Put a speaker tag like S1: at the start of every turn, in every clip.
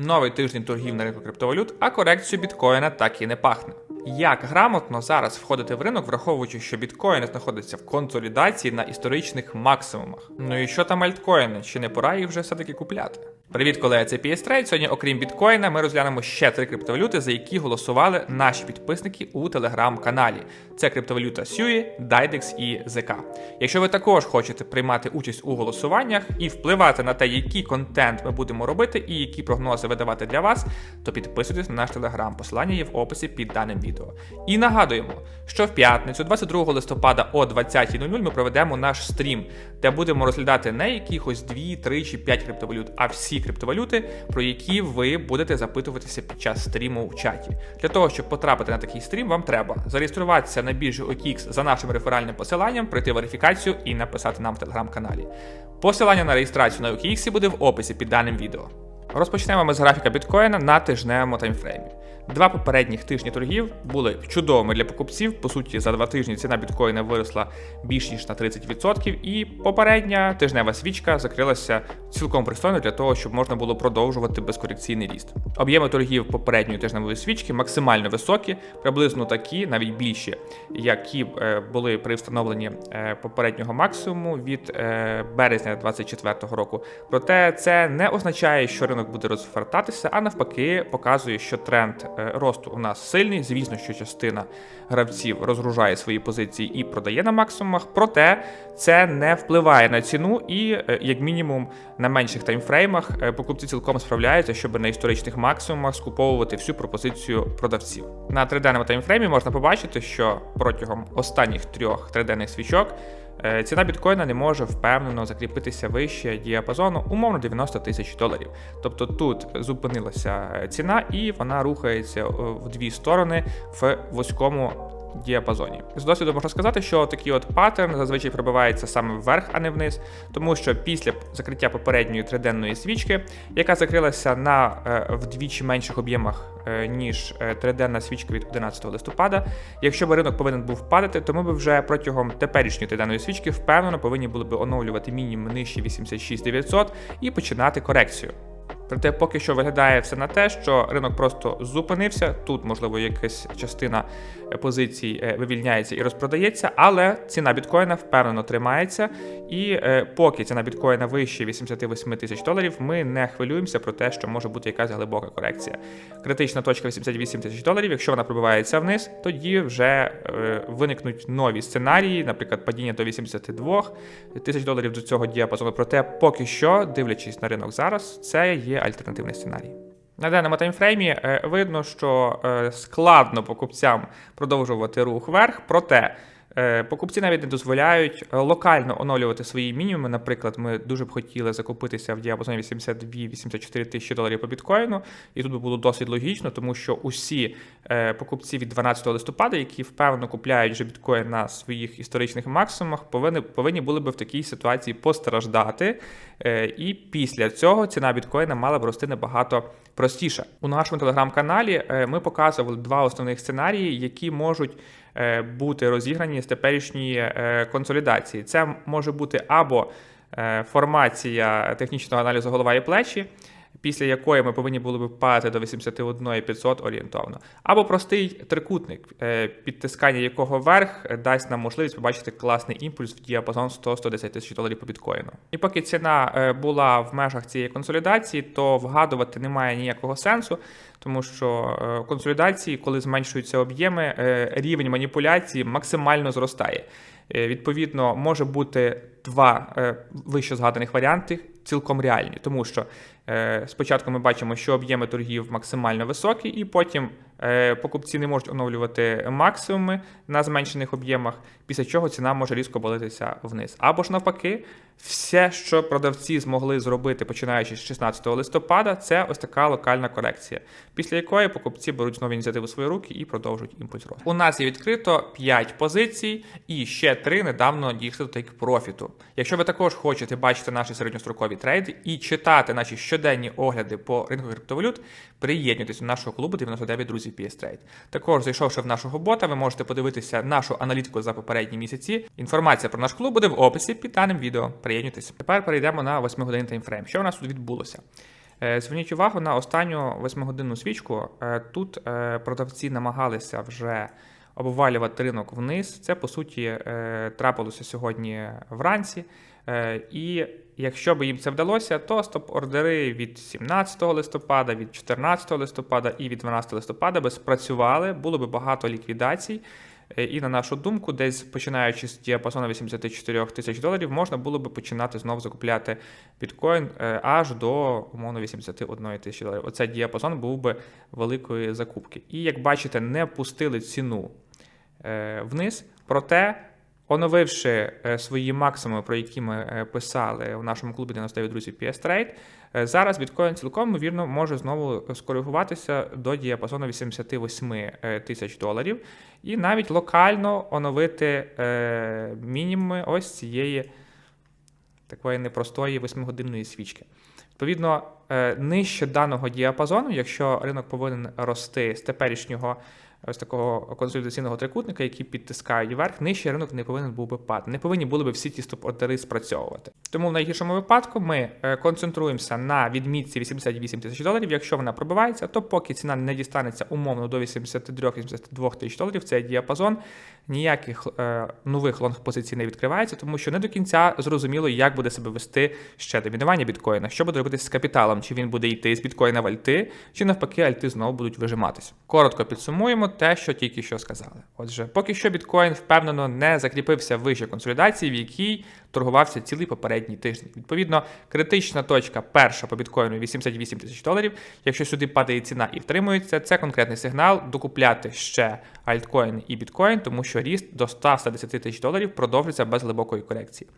S1: Новий тиждень торгів на ринку криптовалют, а корекцію біткоїна так і не пахне. Як грамотно зараз входити в ринок, враховуючи, що біткоїни знаходиться в консолідації на історичних максимумах? Ну і що там альткоїни? Чи не пора їх вже все-таки купляти? Привіт, колеги, це PS Trade. Сьогодні, окрім біткоїна, ми розглянемо ще три криптовалюти, за які голосували наші підписники у телеграм-каналі. Це криптовалюта SUI, DIDEX і ZK. Якщо ви також хочете приймати участь у голосуваннях і впливати на те, який контент ми будемо робити і які прогнози видавати для вас, то підписуйтесь на наш телеграм. Посилання є в описі під даним відео. І нагадуємо, що в п'ятницю, 22 листопада о 20.00 ми проведемо наш стрім, де будемо розглядати не якихось 2, 3 чи 5 криптовалют, а всі криптовалюти, про які ви будете запитуватися під час стріму в чаті. Для того, щоб потрапити на такий стрім, вам треба зареєструватися на біржі OKX за нашим реферальним посиланням, пройти верифікацію і написати нам в телеграм-каналі. Посилання на реєстрацію на OKX буде в описі під даним відео. Розпочнемо ми з графіка біткоїна на тижневому таймфреймі. Два попередніх тижні торгів були чудовими для покупців. По суті, за два тижні ціна біткоїна виросла більш ніж на 30%, і попередня тижнева свічка закрилася цілком пристойно для того, щоб можна було продовжувати безкорекційний ріст. Об'єми торгів попередньої тижневої свічки максимально високі, приблизно такі, навіть більші, які е, були при встановленні е, попереднього максимуму від е, березня 2024 року. Проте це не означає, що ринок буде розвертатися, а навпаки, показує, що тренд росту у нас сильний. Звісно, що частина гравців розгружає свої позиції і продає на максимумах, проте це не впливає на ціну і, е, як мінімум, на менших таймфреймах е, покупці цілком справляються, щоб на історичних максимумах скуповувати всю пропозицію продавців. На триденному таймфреймі можна побачити, що протягом останніх трьох триденних свічок. Е, Ціна біткоїна не може впевнено закріпитися вище діапазону, умовно 90 тисяч доларів. Тобто тут зупинилася е, ціна і вона рухається е, в дві сторони в вузькому діапазоні. З досвіду можна сказати, що такий от паттерн зазвичай пробивається саме вверх, а не вниз, тому що після закриття попередньої триденної свічки, яка закрилася на е, вдвічі менших об'ємах, е, ніж е, триденна свічка від 11 листопада, якщо б ринок повинен був падати, то ми б вже протягом теперішньої триденної свічки впевнено повинні були б оновлювати мінімум нижче 86 900 і починати корекцію. Проте поки що виглядає все на те, що ринок просто зупинився. Тут, можливо, якась частина е, позицій е, вивільняється і розпродається, але ціна біткоїна впевнено тримається. І е, поки ціна біткоїна вище 88 тисяч доларів, ми не хвилюємося про те, що може бути якась глибока корекція. Критична точка 88 тисяч доларів. Якщо вона пробивається вниз, тоді вже виникнуть нові сценарії, наприклад, падіння до 82 тисяч доларів до цього діапазону. Проте поки що, дивлячись на ринок зараз, це є альтернативний сценарій. На даному таймфреймі е, видно, що е, складно покупцям продовжувати рух вверх, проте покупці навіть не дозволяють е, локально оновлювати свої мінімуми. Наприклад, ми дуже б хотіли закупитися в діапазоні 82-84 тисячі доларів по біткоїну, і тут би було досить логічно, тому що усі е, покупці від 12 листопада, які впевнено купляють вже біткоін на своїх історичних максимумах, повинні, повинні були б в такій ситуації постраждати. Е, І після цього ціна біткоїна мала б рости набагато простіше. У нашому телеграм-каналі е, ми показували два основних сценарії, які можуть е, бути розіграні з теперішньої е, консолідації. Це може бути або е, формація технічного аналізу голова і плечі. Після якої ми повинні були б падати до 81 500 орієнтовно, або простий трикутник, е, підтискання якого вверх дасть нам можливість побачити класний імпульс в діапазон 100-110 тисяч доларів по біткоїну. І поки ціна е, була в межах цієї консолідації, то вгадувати немає ніякого сенсу, тому що е, консолідації, коли зменшуються об'єми, рівень маніпуляції максимально зростає. Відповідно, може бути два вище згаданих варіанти цілком реальні, тому що спочатку ми бачимо, що об'єми торгів максимально високі, і потім е, покупці не можуть оновлювати максимуми на зменшених об'ємах, після чого ціна може різко болитися вниз. Або ж навпаки, все, що продавці змогли зробити починаючи з 16 листопада, це ось така локальна корекція, після якої покупці беруть знову ініціативу в свої руки і продовжують імпульс росту. У нас є відкрито 5 позицій і ще 3 недавно дійшли до тейк профіту. Якщо ви також хочете бачити наші середньострокові трейди і читати наші щоденні огляди по ринку криптовалют, приєднуйтесь до нашого клубу 99 друзів PS Trade. Також, зайшовши в нашого бота, ви можете подивитися нашу аналітику за попередні місяці. Інформація про наш клуб буде в описі під даним відео. Приєднуйтесь. Тепер перейдемо на 8 годин таймфрейм. Що у нас тут відбулося? Е, Зверніть увагу на останню восьмигодинну свічку. Е, Тут е, продавці намагалися вже обвалювати ринок вниз. Це по суті трапилося сьогодні вранці. І якщо б їм це вдалося, то стоп-ордери від 17 листопада, від 14 листопада і від 12 листопада би спрацювали, було би багато ліквідацій. Е, І на нашу думку, десь починаючи з діапазону 84 тисяч доларів, можна було би починати знову закупляти біткоін е, аж до умовно 81 тисячі доларів. Оцей діапазон був би великої закупки. І як бачите, не пустили ціну е, вниз. Проте, оновивши е, свої максимуми, про які ми е, писали в нашому клубі 99 друзів PS Trade, е, зараз біткоін цілком ймовірно може знову скоригуватися до діапазону 88 е, тисяч доларів, і навіть локально оновити мінімуми ось цієї такої непростої восьмигодинної свічки. Відповідно, нижче даного діапазону, якщо ринок повинен рости з теперішнього ось такого консолідаційного трикутника, які підтискають вверх, нижче ринок не повинен був би падати. Не повинні були би всі ті стоп-ордери спрацьовувати. Тому в найгіршому випадку ми е, концентруємося на відмітці 88 тисяч доларів. Якщо вона пробивається, то поки ціна не дістанеться умовно до 83-82 тисяч доларів, цей діапазон ніяких е, нових лонг-позицій не відкривається, тому що не до кінця зрозуміло, як буде себе вести ще домінування біткоїна, що буде робитися з капіталом, чи він буде йти з біткоїна в альти, чи навпаки, альти знову будуть вижиматись. Коротко підсумуємо те, що тільки що сказали. Отже, поки що біткоін впевнено не закріпився вище консолідації, в якій торгувався цілий попередній тиждень. Відповідно, критична точка перша по біткоїну 88 тисяч доларів. Якщо сюди падає ціна і втримується, це конкретний сигнал докупляти ще альткоїни і біткоін, тому що ріст до 110 тисяч доларів продовжиться без глибокої корекції.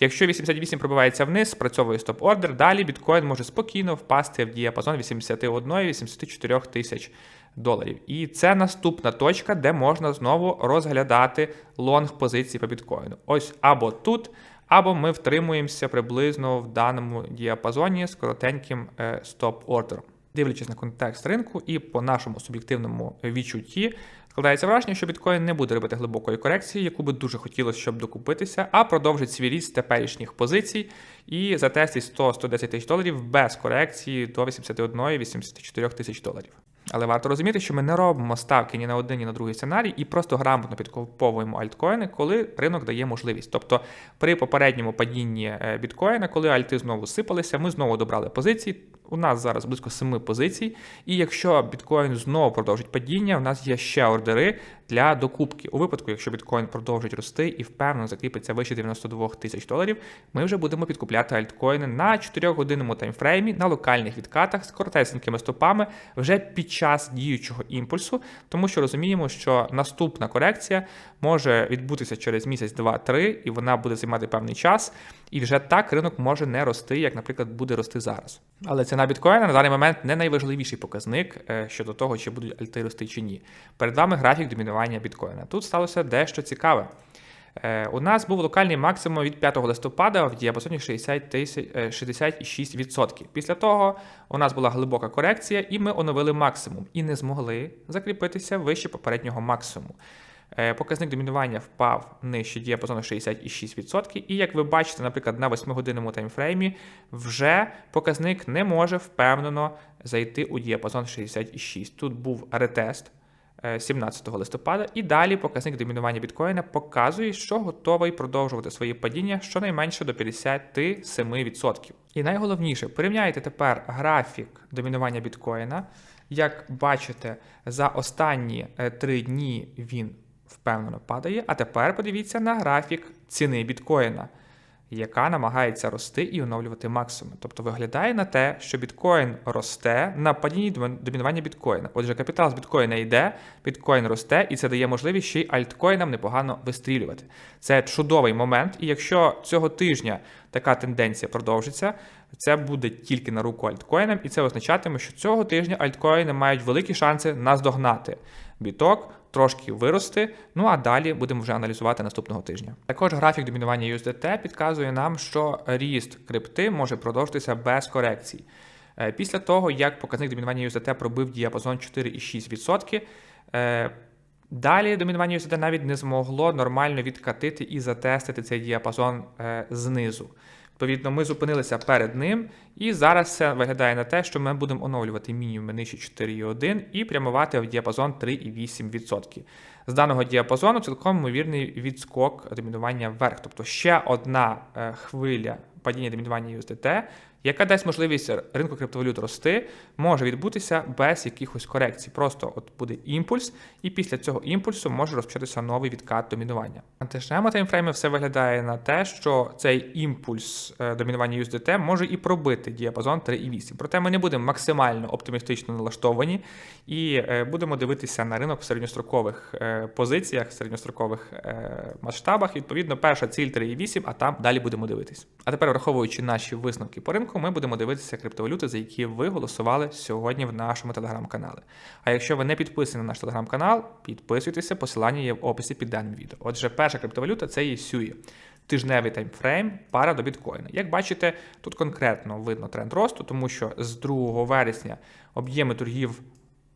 S1: Якщо 88 пробивається вниз, спрацьовує стоп-ордер, далі біткоін може спокійно впасти в діапазон 81-84 тисяч доларів. І це наступна точка, де можна знову розглядати лонг позиції по біткоїну. Ось або тут, або ми втримуємося приблизно в даному діапазоні з коротеньким е, стоп-ордером. Дивлячись на контекст ринку і по нашому суб'єктивному відчутті, складається враження, що біткоін не буде робити глибокої корекції, яку би дуже хотілося, щоб докупитися, а продовжить свій ріст теперішніх позицій і затестить 100-110 тисяч доларів без корекції до 81-84 тисяч доларів. Але варто розуміти, що ми не робимо ставки ні на один, ні на другий сценарій і просто грамотно підкуповуємо альткоїни, коли ринок дає можливість. Тобто при попередньому падінні е, біткоїна, коли альти знову сипалися, ми знову добрали позиції. У нас зараз близько 7 позицій. І якщо біткоін знову продовжить падіння, у нас є ще ордери для докупки. У випадку, якщо біткоін продовжить рости і впевнено закріпиться вище 92 тисяч доларів, ми вже будемо підкупляти альткоїни на 4-годинному таймфреймі на локальних відкатах з коротесенькими стопами вже під час діючого імпульсу, тому що розуміємо, що наступна корекція може відбутися через місяць, два-три, і вона буде займати певний час. І вже так ринок може не рости, як, наприклад, буде рости зараз. Але ціна біткоїна на даний момент не найважливіший показник е, щодо того, чи будуть альти рости чи ні. Перед вами графік домінування біткоїна. Тут сталося дещо цікаве. Е, У нас був локальний максимум від 5 листопада в діапазоні 60 тисяч- е, 66%. Після того у нас була глибока корекція, і ми оновили максимум і не змогли закріпитися вище попереднього максимуму. Е, Показник домінування впав нижче діапазону 66%. І як ви бачите, наприклад, на 8-годинному таймфреймі вже показник не може впевнено зайти у діапазон 66. Тут був ретест 17 листопада, і далі показник домінування біткоїна показує, що готовий продовжувати свої падіння щонайменше до 57%. І найголовніше, порівняйте тепер графік домінування біткоїна. Як бачите, за останні е, три дні він впевнено падає. А тепер подивіться на графік ціни біткоїна, яка намагається рости і оновлювати максимум. Тобто виглядає на те, що біткоін росте на падінні домінування біткоїна. Отже, капітал з біткоїна йде, біткоін росте, і це дає можливість ще й альткоїнам непогано вистрілювати. Це чудовий момент, і якщо цього тижня така тенденція продовжиться, це буде тільки на руку альткоїнам, і це означатиме, що цього тижня альткоїни мають великі шанси наздогнати біток, трошки вирости. Ну а далі будемо вже аналізувати наступного тижня. Також графік домінування USDT підказує нам, що ріст крипти може продовжитися без корекцій. Е, Після того, як показник домінування USDT пробив діапазон 4,6%, е, Далі домінування USD навіть не змогло нормально відкатити і затестити цей діапазон е, знизу. Відповідно, ми зупинилися перед ним, і зараз це виглядає на те, що ми будемо оновлювати мінімуми нижче 4,1 і прямувати в діапазон 3,8%. З даного діапазону цілком ймовірний відскок домінування вверх, тобто ще одна е, хвиля падіння домінування USDT, яка дасть можливість ринку криптовалют рости, може відбутися без якихось корекцій. Просто от буде імпульс, і після цього імпульсу може розпочатися новий відкат домінування. На тижневому таймфреймі все виглядає на те, що цей імпульс е, домінування USDT може і пробити діапазон 3,8. Проте ми не будемо максимально оптимістично налаштовані і е, будемо дивитися на ринок в середньострокових е, позиціях, середньострокових е, масштабах. Відповідно, перша ціль 3,8, а там далі будемо дивитись. А тепер, враховуючи наші висновки по ринку, ми будемо дивитися криптовалюти, за які ви голосували сьогодні в нашому телеграм-каналі. А якщо ви не підписані на наш телеграм-канал, підписуйтеся, посилання є в описі під даним відео. Отже, перша криптовалюта це є SUI. Тижневий таймфрейм, пара до біткоїна. Як бачите, тут конкретно видно тренд росту, тому що з 2 вересня об'єми торгів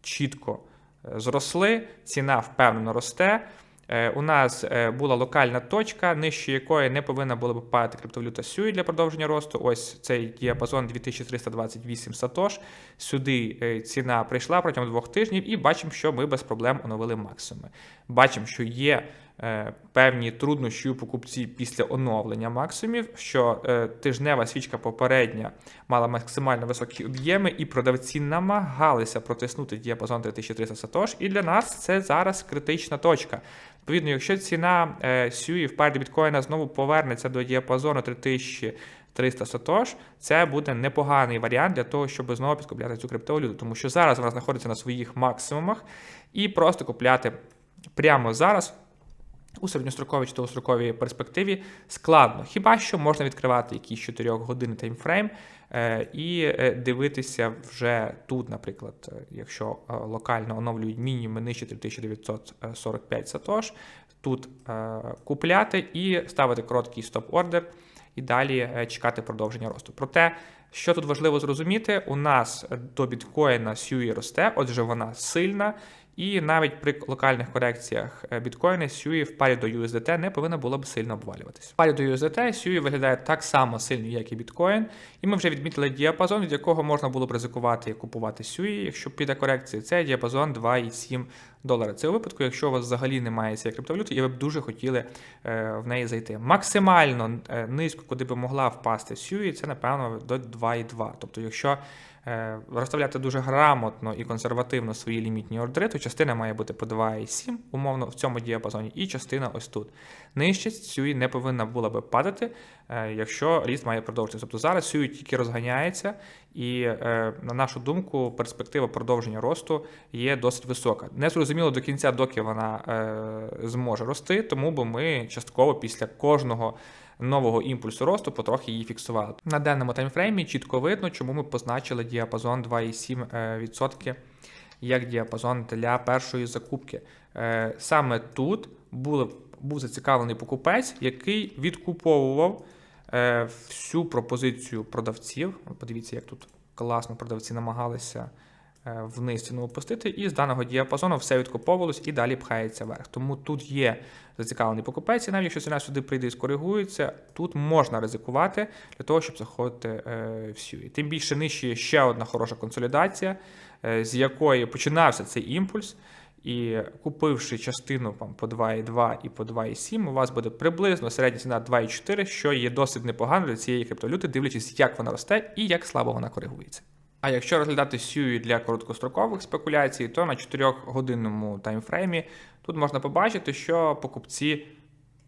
S1: чітко е, зросли, ціна впевнено росте. Е, У нас е, була локальна точка, нижче якої не повинна була б падати криптовалюта SUI для продовження росту. Ось цей діапазон 2328 сатош. Сюди е, ціна прийшла протягом двох тижнів, і бачимо, що ми без проблем оновили максимуми. Бачимо, що є певні труднощі у покупці після оновлення максимумів, що тижнева свічка попередня мала максимально високі об'єми, і продавці намагалися протиснути діапазон 3300 сатош. І для нас це зараз критична точка. Відповідно, якщо ціна е, SUI в парі біткоїна знову повернеться до діапазону 3300 сатош, це буде непоганий варіант для того, щоб знову підкупляти цю криптовалюту, тому що зараз вона знаходиться на своїх максимумах, і просто купляти прямо зараз. У середньостроковій чи довгостроковій перспективі складно. Хіба що можна відкривати якийсь 4 години таймфрейм і е, дивитися вже тут, наприклад, е, якщо е, локально оновлюють мінімуми нижче 3945 сатош, тут е, купляти і ставити короткий стоп-ордер, і далі е, чекати продовження росту. Проте, що тут важливо зрозуміти, у нас до біткоїна SUI росте, отже, вона сильна. І навіть при локальних корекціях е, біткоїна SUI в парі до USDT не повинна була б сильно обвалюватися. В парі до USDT SUI виглядає так само сильно, як і біткоін, і ми вже відмітили діапазон, від якого можна було б ризикувати і купувати SUI, якщо піде корекція. Це діапазон 2,7 долара. Це у випадку, якщо у вас взагалі немає цієї криптовалюти, і ви б дуже хотіли е, в неї зайти. Максимально е, низько, куди би могла впасти SUI, це напевно до 2,2. Тобто, якщо розставляти дуже грамотно і консервативно свої лімітні ордери, то частина має бути по 2,7, умовно, в цьому діапазоні, і частина ось тут. Нижче SUI не повинна була би падати, е, якщо ріст має продовжитися. Тобто зараз SUI тільки розганяється, і, е, на нашу думку, перспектива продовження росту є досить висока. Не зрозуміло до кінця, доки вона е, зможе рости, тому би ми частково після кожного нового імпульсу росту потрохи її фіксували. На денному таймфреймі чітко видно, чому ми позначили діапазон 2,7% як діапазон для першої закупки. Е, Саме тут був, був зацікавлений покупець, який відкуповував е, всю пропозицію продавців. Подивіться, як тут класно продавці намагалися е, вниз ціну опустити, і з даного діапазону все відкуповувалось і далі пхається вверх. Тому тут є зацікавлений покупець, і навіть якщо ціна сюди прийде і скоригується, тут можна ризикувати для того, щоб заходити е, всю. І тим більше нижче є ще одна хороша консолідація, е, з якої починався цей імпульс. І купивши частину там, по 2,2 і по 2,7, у вас буде приблизно середня ціна 2,4, що є досить непогано для цієї криптовалюти, дивлячись, як вона росте і як слабо вона коригується. А якщо розглядати SUI для короткострокових спекуляцій, то на 4-годинному таймфреймі тут можна побачити, що покупці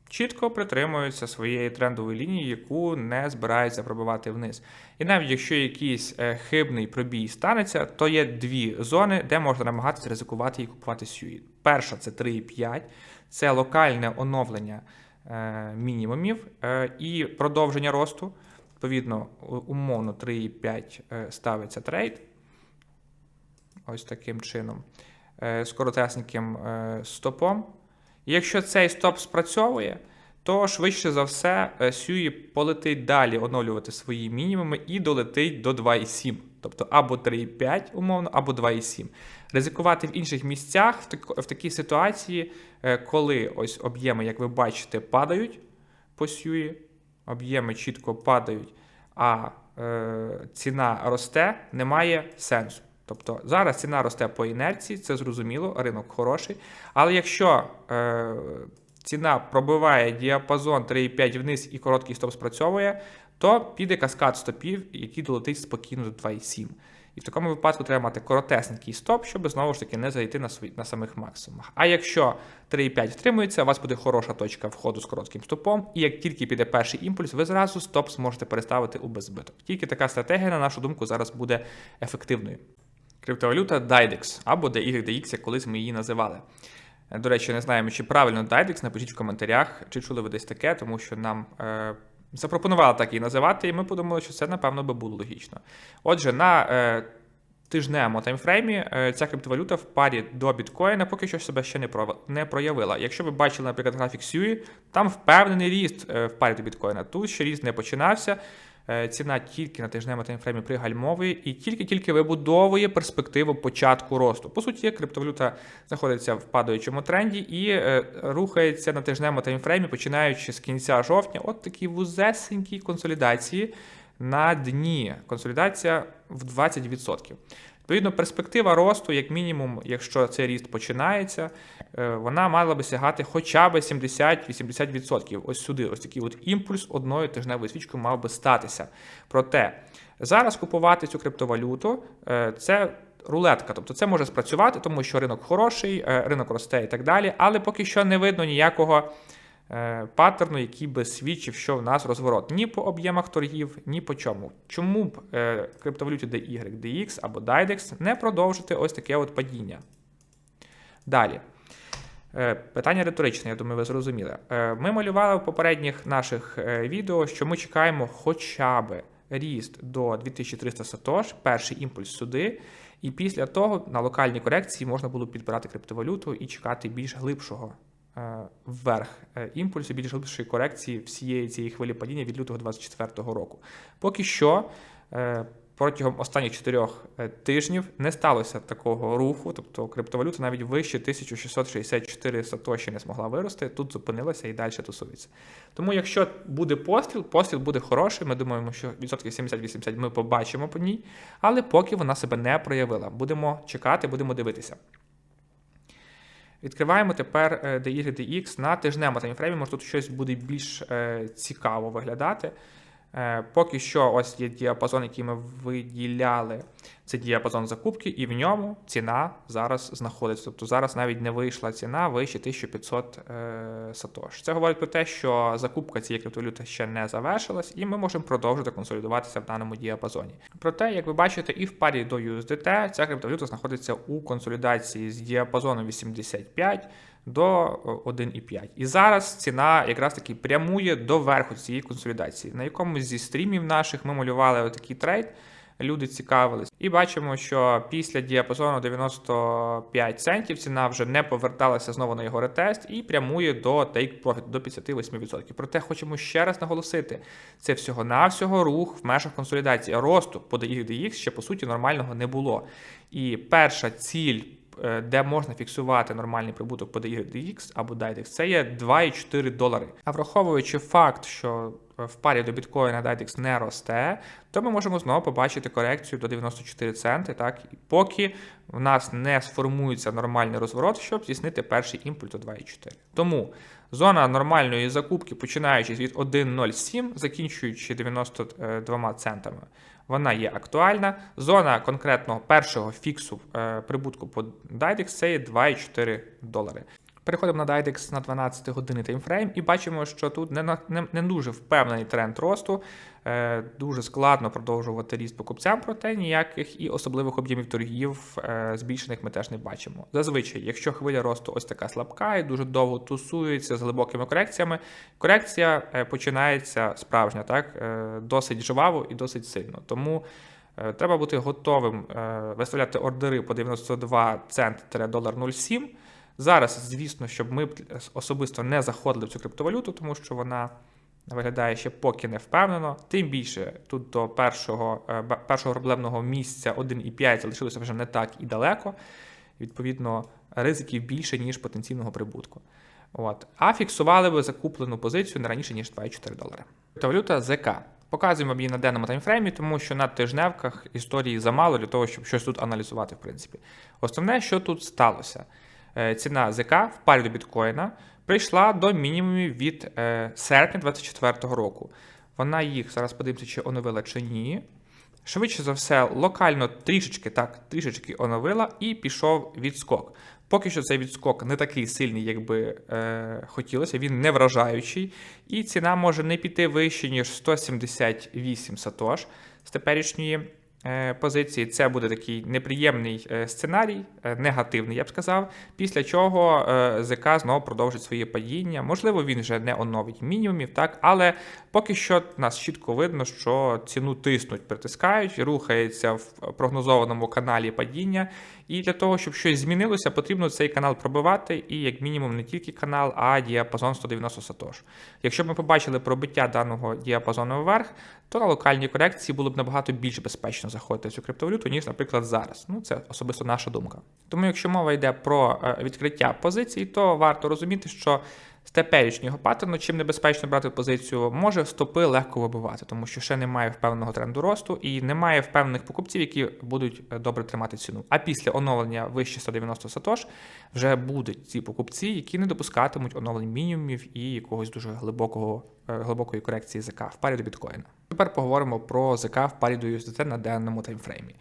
S1: чітко притримуються своєї трендової лінії, яку не збираються пробивати вниз. І навіть якщо якийсь е, хибний пробій станеться, то є дві зони, де можна намагатися ризикувати і купувати SUI. Перша це 3,5, це локальне оновлення е, мінімумів е, і продовження росту. Відповідно, умовно 3,5 е, ставиться трейд. Ось таким чином. Е, З коротесненьким е, стопом. І якщо цей стоп спрацьовує, то швидше за все Сюї полетить далі оновлювати свої мінімуми і долетить до 2,7. Тобто або 3,5 умовно, або 2,7. Ризикувати в інших місцях в, так, в такій ситуації, коли ось об'єми, як ви бачите, падають по Сюї, об'єми чітко падають, а е, ціна росте, немає сенсу. Тобто зараз ціна росте по інерції, це зрозуміло, ринок хороший. Але якщо е, ціна пробиває діапазон 3,5 вниз і короткий стоп спрацьовує, то піде каскад стопів, який долетить спокійно до 2,7. І в такому випадку треба мати коротесенький стоп, щоб знову ж таки не зайти на свої, на самих максимумах. А якщо 3,5 втримується, у вас буде хороша точка входу з коротким стопом, і як тільки піде перший імпульс, ви зразу стоп зможете переставити у беззбиток. Тільки така стратегія, на нашу думку, зараз буде ефективною. Криптовалюта DIDEX або DYDX, як колись ми її називали. До речі, не знаємо, чи правильно DIDEX, напишіть в коментарях, чи чули ви десь таке, тому що нам е, запропонували так її називати, і ми подумали, що це, напевно, би було логічно. Отже, на е, тижневому таймфреймі е, ця криптовалюта в парі до біткоїна поки що себе ще не, про, не проявила. Якщо ви бачили, наприклад, графік Сюї, там впевнений ріст е, в парі до біткоїна. Тут ще ріст не починався. Е, Ціна тільки на тижневому таймфреймі пригальмовує і тільки-тільки вибудовує перспективу початку росту. По суті, криптовалюта знаходиться в падаючому тренді і е, рухається на тижневому таймфреймі, починаючи з кінця жовтня, от такі вузесенькі консолідації на дні. Консолідація в 20%. Відповідно, перспектива росту, як мінімум, якщо цей ріст починається, е, вона мала би сягати хоча б 70-80%. Ось сюди, ось такий от імпульс одною тижневою свічкою мав би статися. Проте зараз купувати цю криптовалюту е, це. Рулетка, тобто це може спрацювати, тому що ринок хороший, е, ринок росте і так далі, але поки що не видно ніякого паттерну, який би свідчив, що в нас розворот ні по об'ємах торгів, ні по чому. Чому б е, криптовалюті DY, DX або DIDEX не продовжити ось таке от падіння? Далі. Е, Питання риторичне, я думаю, ви зрозуміли. Е, Ми малювали в попередніх наших е, відео, що ми чекаємо хоча б ріст до 2300 сатош, перший імпульс сюди, і після того на локальній корекції можна було підбирати криптовалюту і чекати більш глибшого е, вверх е, імпульсу, більш глибшої корекції всієї цієї хвилі падіння від лютого 2024 року. Поки що. е, Протягом останніх чотирьох е, тижнів не сталося такого руху, тобто криптовалюта навіть вище 1664 сатоші не змогла вирости, тут зупинилася і далі тусується. Тому, якщо буде постріл, постріл буде хороший. Ми думаємо, що відсотків 70-80 ми побачимо по ній, але поки вона себе не проявила. Будемо чекати, будемо дивитися. Відкриваємо тепер е, DYDX на тижневому таймфреймі, може тут щось буде більш е, цікаво виглядати. Е, Поки що ось є діапазон, який ми виділяли. Це діапазон закупки, і в ньому ціна зараз знаходиться. Тобто зараз навіть не вийшла ціна вище 1500 е, сатош. Це говорить про те, що закупка цієї криптовалюти ще не завершилась, і ми можемо продовжити консолідуватися в даному діапазоні. Проте, як ви бачите, і в парі до USDT ця криптовалюта знаходиться у консолідації з діапазоном 85 до 1,5. І зараз ціна якраз таки прямує до верху цієї консолідації. На якомусь зі стрімів наших ми малювали отакий трейд. Люди цікавились, і бачимо, що після діапазону 95 центів ціна вже не поверталася знову на його ретест і прямує до take profit, до 58%. Проте хочемо ще раз наголосити: це всього-навсього рух в межах консолідації. Росту по DXDX ще по суті нормального не було. І перша ціль е, де можна фіксувати нормальний прибуток по DYDX або DIDEX, це є 2,4 долари. А враховуючи факт, що в парі до біткоїна DIDEX не росте, то ми можемо знову побачити корекцію до 94 центи, так, поки в нас не сформується нормальний розворот, щоб здійснити перший імпульс до 2,4. Тому зона нормальної закупки, починаючи від 1,07, закінчуючи 92 центами, вона є актуальна. Зона конкретного першого фіксу е, прибутку по DIDEX це є 2,4 долари. Переходимо на DIDEX на 12 години таймфрейм і бачимо, що тут не, не, не дуже впевнений тренд росту. Е, дуже складно продовжувати ріст покупцям, проте ніяких і особливих об'ємів торгів е, збільшених ми теж не бачимо. Зазвичай, якщо хвиля росту ось така слабка і дуже довго тусується з глибокими корекціями, корекція е, починається справжня, так е, досить жваво і досить сильно. Тому е, треба бути готовим е, виставляти ордери по 92 цент долар 0,7. Зараз, звісно, щоб ми особисто не заходили в цю криптовалюту, тому що вона виглядає ще поки не впевнено. Тим більше тут до першого, е, першого проблемного місця 1,5 залишилося вже не так і далеко. Відповідно, ризиків більше, ніж потенційного прибутку. От. А фіксували би закуплену позицію не раніше, ніж 2,4 долари. Криптовалюта ЗК. Показуємо її на денному таймфреймі, тому що на тижневках історії замало для того, щоб щось тут аналізувати, в принципі. Основне, що тут сталося. Е, Ціна ЗК в парі до біткоїна прийшла до мінімумів від е, серпня 2024 року. Вона їх зараз подивимося, чи оновила чи ні. Швидше за все, локально трішечки так, трішечки оновила і пішов відскок. Поки що цей відскок не такий сильний, як би е, хотілося, він не вражаючий, і ціна може не піти вище, ніж 178 сатош з теперішньої позиції. Це буде такий неприємний е, сценарій, е, негативний, я б сказав. Після чого е, ЗК знову продовжить своє падіння. Можливо, він вже не оновить мінімумів, так, але поки що нас чітко видно, що ціну тиснуть, притискають, рухається в прогнозованому каналі падіння. І для того, щоб щось змінилося, потрібно цей канал пробивати, і як мінімум не тільки канал, а діапазон 190 сатош. Якщо ми побачили пробиття даного діапазону вверх, то на локальній корекції було б набагато більш безпечно заходити в цю криптовалюту, ніж, наприклад, зараз. Ну, це особисто наша думка. Тому, якщо мова йде про е, відкриття позицій, то варто розуміти, що з теперішнього паттерну, чим небезпечно брати позицію, може стопи легко вибивати, тому що ще немає впевненого тренду росту і немає впевнених покупців, які будуть е, добре тримати ціну. А після оновлення вище 190 сатош вже будуть ці покупці, які не допускатимуть оновлень мінімумів і якогось дуже глибокого е, глибокої корекції ЗК в парі до біткоїна. Тепер поговоримо про ЗК в парі до USDT на денному таймфреймі.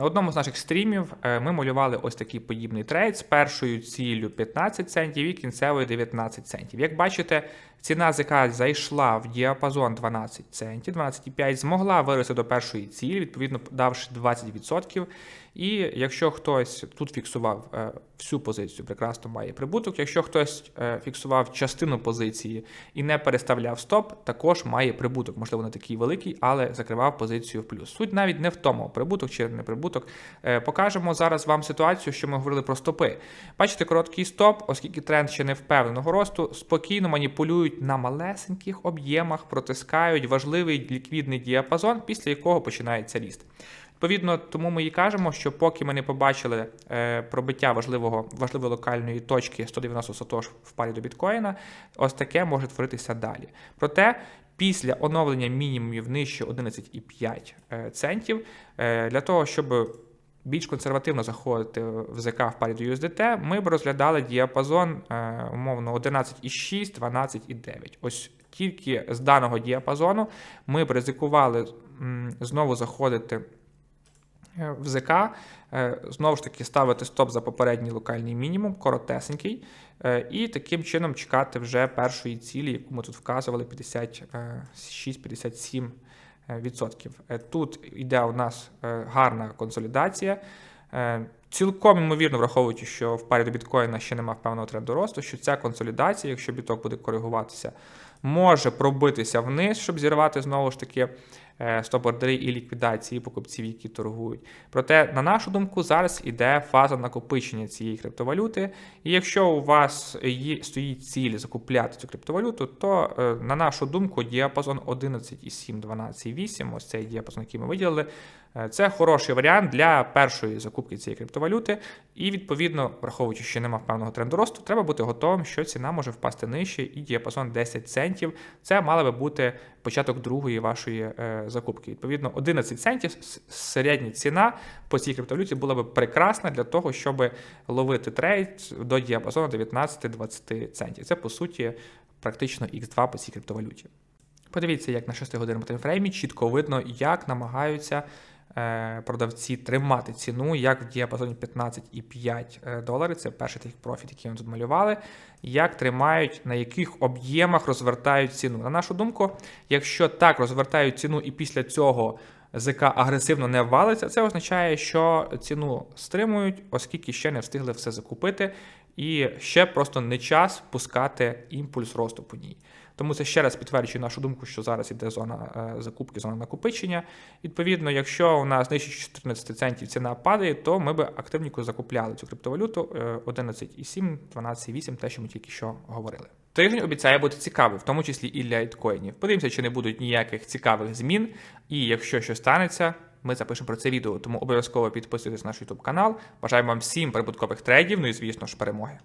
S1: На одному з наших стрімів е, ми малювали ось такий подібний трейд з першою ціллю 15 центів і кінцевою 19 центів. Як бачите, ціна ЗК зайшла в діапазон 12 центів, 12,5, змогла вирости до першої цілі, відповідно давши 20%. І якщо хтось тут фіксував е, всю позицію, прекрасно має прибуток. Якщо хтось е, фіксував частину позиції і не переставляв стоп, також має прибуток. Можливо, не такий великий, але закривав позицію в плюс. Суть навіть не в тому, прибуток чи не прибуток. Е, Покажемо зараз вам ситуацію, що ми говорили про стопи. Бачите, короткий стоп, оскільки тренд ще не впевненого росту, спокійно маніпулюють на малесеньких об'ємах, протискають важливий ліквідний діапазон, після якого починається ріст. Відповідно, тому ми і кажемо, що поки ми не побачили е, пробиття важливого важливої локальної точки 190 сатош в парі до біткоїна, ось таке може творитися далі. Проте після оновлення мінімумів нижче 11,5 е, центів е, для того, щоб більш консервативно заходити в ЗК в парі до USDT, ми б розглядали діапазон е, умовно 11,6, 12,9. Ось тільки з даного діапазону ми б ризикували знову заходити е, в ЗК, е, знову ж таки ставити стоп за попередній локальний мінімум, коротесенький, і таким чином чекати вже першої цілі, яку ми тут вказували, 56-57%. Відсотків. Е, Тут йде у нас е, гарна консолідація. Е, Цілком ймовірно, враховуючи, що в парі до біткоїна ще немає певного тренду росту, що ця консолідація, якщо біток буде коригуватися, може пробитися вниз, щоб зірвати знову ж таки е, стоп-ордери і ліквідації покупців, які торгують. Проте, на нашу думку, зараз іде фаза накопичення цієї криптовалюти. І якщо у вас є, стоїть ціль закупляти цю криптовалюту, то, е, на нашу думку, діапазон 11,7, 12,8, ось цей діапазон, який ми виділили, е, це хороший варіант для першої закупки цієї криптовалюти. І, відповідно, враховуючи, що немає певного тренду росту, треба бути готовим, що ціна може впасти нижче, і діапазон 10 центів. Це мала би бути початок другої вашої е, закупки. Відповідно, 11 центів середня ціна по цій криптовалюті була б прекрасна для того, щоб ловити трейд до діапазону 19-20 центів. Це по суті практично X2 по цій криптовалюті. Подивіться, як на 6 годинному таймфреймі чітко видно, як намагаються продавці тримати ціну, як в діапазоні 15,5 е, доларів. Це перший такий профіт, який ми тут малювали. Як тримають, на яких об'ємах розвертають ціну. На нашу думку, якщо так розвертають ціну і після цього ЗК агресивно не валиться, це означає, що ціну стримують, оскільки ще не встигли все закупити, і ще просто не час пускати імпульс росту по ній. Тому це ще раз підтверджує нашу думку, що зараз іде зона е, закупки, зона накопичення. Відповідно, якщо у нас нижче 14 центів ціна падає, то ми би активніко закупляли цю криптовалюту е, 11,7, 12,8, те, що ми тільки що говорили. Тиждень обіцяє бути цікавий, в тому числі і для альткоїнів. Подивимося, чи не будуть ніяких цікавих змін. І якщо щось станеться, ми запишемо про це відео. Тому обов'язково підписуйтесь на наш YouTube канал. Бажаємо вам всім прибуткових трейдів, ну і звісно ж перемоги.